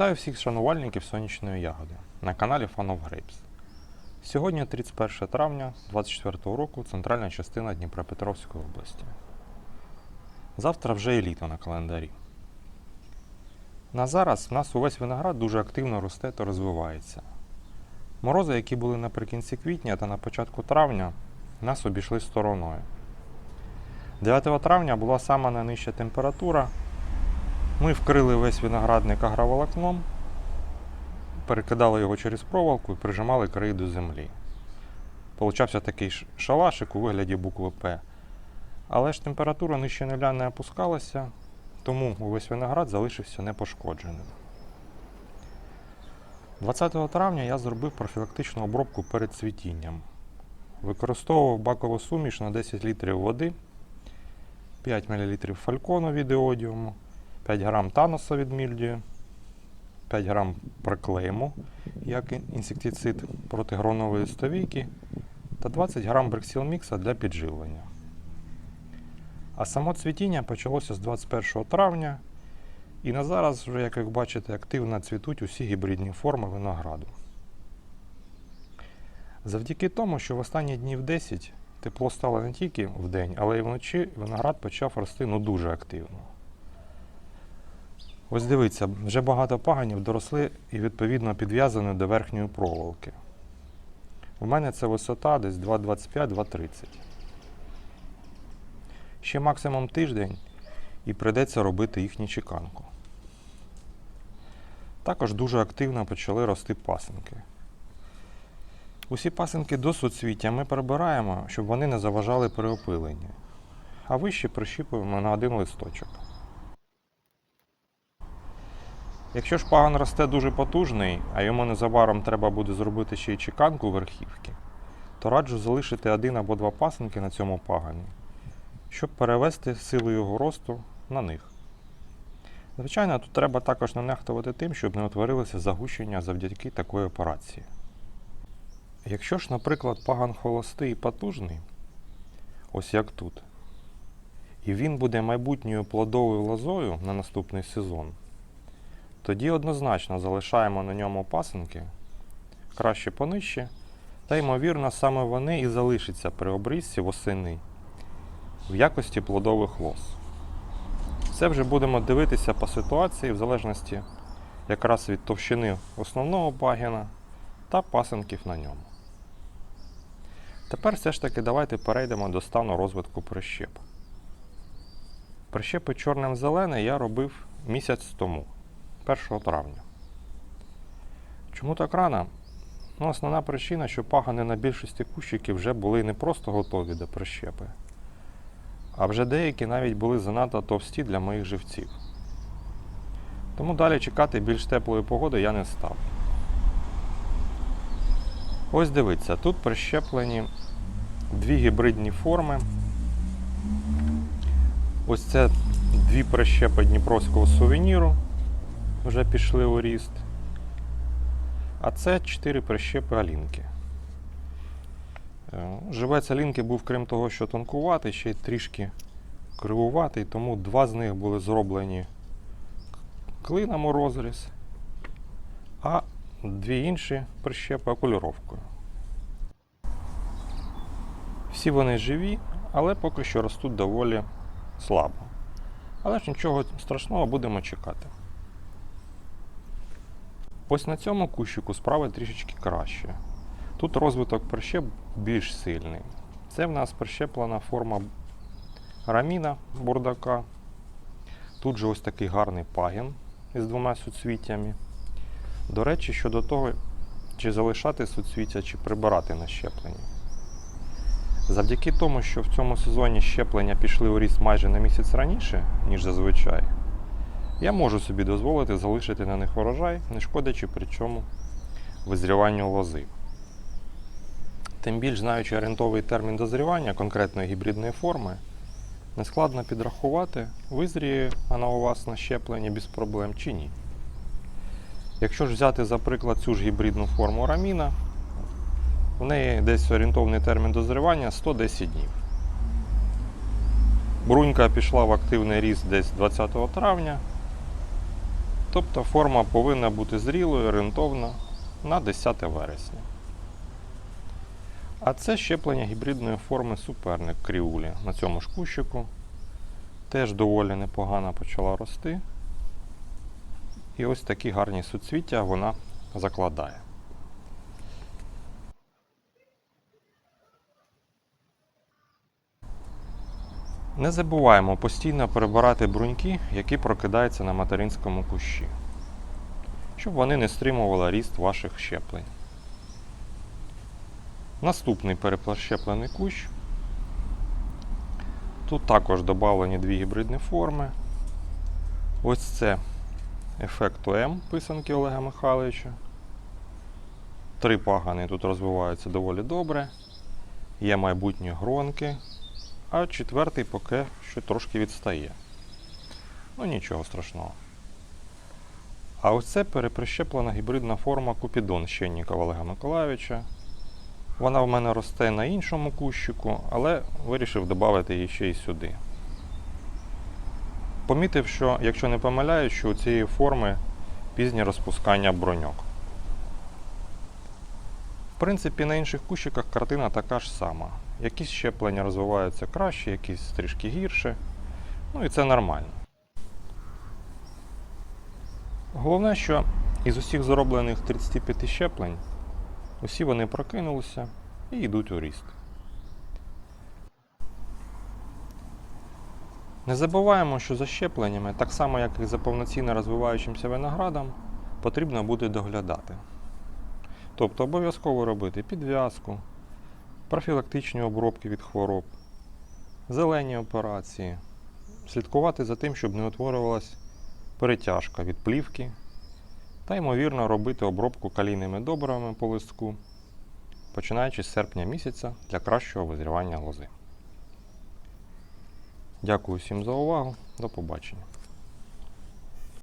Вітаю всіх шанувальників сонячної ягоди на каналі Fan of Grapes. Сьогодні 31 травня 2024 року, центральна частина Дніпропетровської області. Завтра вже і літо на календарі. На зараз в нас увесь виноград дуже активно росте та розвивається. Морози, які були наприкінці квітня та на початку травня, нас обійшли стороною. 9 травня була сама найнижча температура. Ми вкрили весь виноградник агроволокном, перекидали його через проволоку і прижимали краї до землі. Получався такий шалашик у вигляді букви П. Але ж температура нижче нуля не опускалася, тому увесь виноград залишився непошкодженим. 20 травня я зробив профілактичну обробку перед цвітінням. Використовував бакову суміш на 10 літрів води, 5 мл фалькону від іодіуму, 5 грам таносу від мільдію, 5 грам проклейму, як інсектицид проти гронової листовійки, та 20 грам брексілмікса для підживлення. А само цвітіння почалося з 21 травня, і на зараз, вже, як ви бачите, активно цвітуть усі гібридні форми винограду. Завдяки тому, що в останні днів 10 тепло стало не тільки в день, але й вночі виноград почав рости ну, дуже активно. Ось дивіться, вже багато паганів доросли і відповідно підв'язані до верхньої проволоки. У мене це висота десь 2,25-2,30. Ще максимум тиждень і прийдеться робити їхню чеканку. Також дуже активно почали рости пасинки. Усі пасинки до суцвіття ми прибираємо, щоб вони не заважали при опиленні, а вище прищіпуємо на один листочок. Якщо ж паган росте дуже потужний, а йому незабаром треба буде зробити ще й чеканку верхівки, то раджу залишити один або два пасинки на цьому пагані, щоб перевести силу його росту на них. Звичайно, тут треба також не нехтувати тим, щоб не утворилося загущення завдяки такої операції. Якщо ж, наприклад, паган холостий і потужний, ось як тут, і він буде майбутньою плодовою лозою на наступний сезон, тоді однозначно залишаємо на ньому пасинки, краще понижче, та ймовірно саме вони і залишаться при обрізці восени в якості плодових лоз. Це вже будемо дивитися по ситуації в залежності якраз від товщини основного пагіна та пасинків на ньому. Тепер все ж таки давайте перейдемо до стану розвитку прищеп. Прищепи чорним зелене я робив місяць тому, 1 травня. Чому так рано? Ну, основна причина, що пагани на більшості кущиків вже були не просто готові до прищепи, а вже деякі навіть були занадто товсті для моїх живців. Тому далі чекати більш теплої погоди я не став. Ось дивіться, тут прищеплені дві гібридні форми. Ось це дві прищепи дніпровського сувеніру, вже пішли у ріст. А це чотири прищепи алінки. Е, Живець алінки був, крім того, що тонкуватий, ще й трішки кривуватий, тому два з них були зроблені клином у розріз, а дві інші прищепи окуліровкою. Всі вони живі, але поки що ростуть доволі слабо. Але ж нічого страшного будемо чекати. Ось на цьому кущику справи трішечки краще. Тут розвиток прищеп більш сильний. Це в нас прищеплена форма раміна бурдака. Тут же ось такий гарний пагін із двома суцвіттями. До речі, щодо того, чи залишати суцвіття, чи прибирати на щепленні. Завдяки тому, що в цьому сезоні щеплення пішли у ріст майже на місяць раніше, ніж зазвичай, я можу собі дозволити залишити на них урожай, не шкодячи при чому визріванню лози. Тим більш знаючи орієнтовий термін дозрівання конкретної гібридної форми, нескладно підрахувати, визріє вона у вас на щепленні без проблем чи ні. Якщо ж взяти, за приклад, цю ж гібридну форму раміна, в неї десь орієнтовний термін дозрівання 110 днів. Брунька пішла в активний ріст десь 20 травня. Тобто форма повинна бути зрілою, орієнтовна на 10 вересня. А це щеплення гібридної форми суперник кріулі на цьому ж кущику. Теж доволі непогано почала рости. І ось такі гарні суцвіття вона закладає. Не забуваємо постійно перебирати бруньки, які прокидаються на материнському кущі, щоб вони не стримували ріст ваших щеплень. Наступний переплощеплений кущ. Тут також додавлені дві гібридні форми. Ось це ефекту М писанки Олега Михайловича. Три пагани тут розвиваються доволі добре. Є майбутні гронки, а четвертий поки що трошки відстає. Ну нічого страшного. А ось це переприщеплена гібридна форма Купідон Щеннікова Олега Миколайовича. Вона в мене росте на іншому кущику, але вирішив додати її ще й сюди. Помітив, що, якщо не помиляюсь, що у цієї форми пізнє розпускання броньок. В принципі, на інших кущиках картина така ж сама. Якісь щеплення розвиваються краще, якісь трішки гірше. Ну і це нормально. Головне, що із усіх зроблених 35 щеплень усі вони прокинулися і йдуть у ріст. Не забуваємо, що за щепленнями, так само як і за повноцінно розвиваючимся виноградом, потрібно буде доглядати. Тобто обов'язково робити підв'язку, профілактичні обробки від хвороб, зелені операції, слідкувати за тим, щоб не утворювалась перетяжка від плівки, та ймовірно робити обробку калійними добривами по листку, починаючи з серпня місяця для кращого визрівання лози. Дякую всім за увагу. До побачення.